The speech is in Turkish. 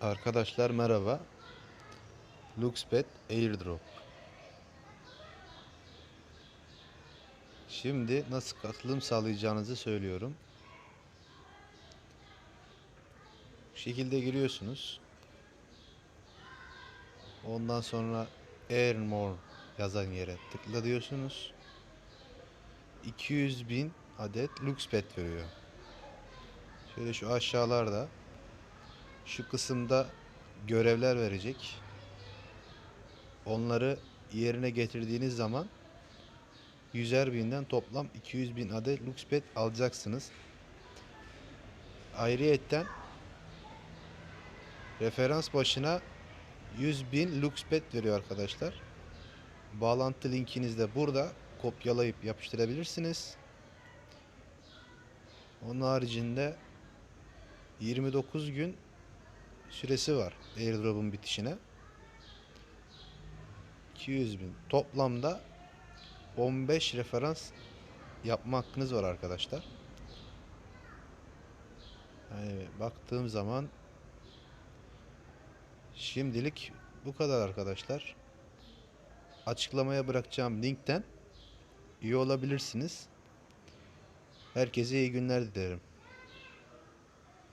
Arkadaşlar merhaba. Luxpet Airdrop. Şimdi nasıl katılım sağlayacağınızı söylüyorum. Bu şekilde giriyorsunuz. Ondan sonra Earn More yazan yere tıkla diyorsunuz. 200 bin adet Luxpet veriyor. Şöyle şu aşağılarda şu kısımda görevler verecek. Onları yerine getirdiğiniz zaman 100'er binden toplam 200 bin adet Luxpet alacaksınız. Ayrıyetten referans başına 100 bin Luxpet veriyor arkadaşlar. Bağlantı linkiniz de burada kopyalayıp yapıştırabilirsiniz. Onun haricinde 29 gün süresi var airdrop'un bitişine. 200 bin. Toplamda 15 referans yapma hakkınız var arkadaşlar. Yani baktığım zaman şimdilik bu kadar arkadaşlar. Açıklamaya bırakacağım linkten üye olabilirsiniz. Herkese iyi günler dilerim.